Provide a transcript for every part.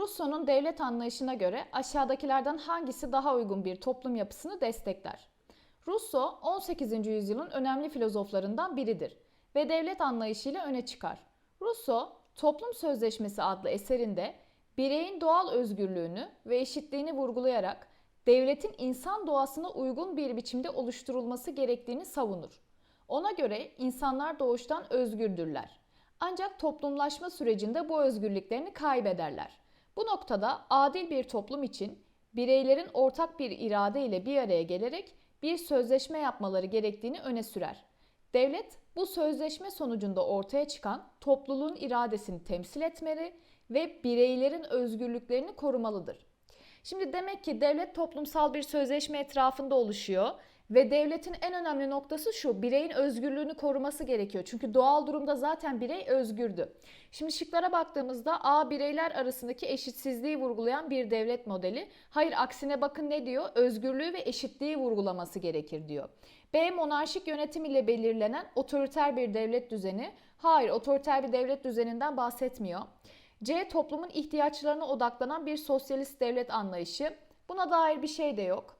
Rousseau'nun devlet anlayışına göre aşağıdakilerden hangisi daha uygun bir toplum yapısını destekler? Rousseau 18. yüzyılın önemli filozoflarından biridir ve devlet anlayışıyla öne çıkar. Rousseau, Toplum Sözleşmesi adlı eserinde bireyin doğal özgürlüğünü ve eşitliğini vurgulayarak devletin insan doğasına uygun bir biçimde oluşturulması gerektiğini savunur. Ona göre insanlar doğuştan özgürdürler. Ancak toplumlaşma sürecinde bu özgürlüklerini kaybederler. Bu noktada adil bir toplum için bireylerin ortak bir irade ile bir araya gelerek bir sözleşme yapmaları gerektiğini öne sürer. Devlet bu sözleşme sonucunda ortaya çıkan topluluğun iradesini temsil etmeli ve bireylerin özgürlüklerini korumalıdır. Şimdi demek ki devlet toplumsal bir sözleşme etrafında oluşuyor ve devletin en önemli noktası şu bireyin özgürlüğünü koruması gerekiyor. Çünkü doğal durumda zaten birey özgürdü. Şimdi şıklara baktığımızda A bireyler arasındaki eşitsizliği vurgulayan bir devlet modeli. Hayır aksine bakın ne diyor? Özgürlüğü ve eşitliği vurgulaması gerekir diyor. B monarşik yönetim ile belirlenen otoriter bir devlet düzeni. Hayır otoriter bir devlet düzeninden bahsetmiyor. C toplumun ihtiyaçlarına odaklanan bir sosyalist devlet anlayışı. Buna dair bir şey de yok.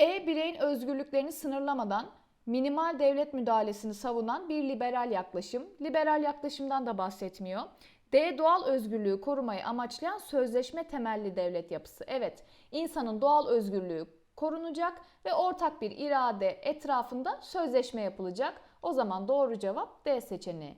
E bireyin özgürlüklerini sınırlamadan minimal devlet müdahalesini savunan bir liberal yaklaşım. Liberal yaklaşımdan da bahsetmiyor. D doğal özgürlüğü korumayı amaçlayan sözleşme temelli devlet yapısı. Evet, insanın doğal özgürlüğü korunacak ve ortak bir irade etrafında sözleşme yapılacak. O zaman doğru cevap D seçeneği.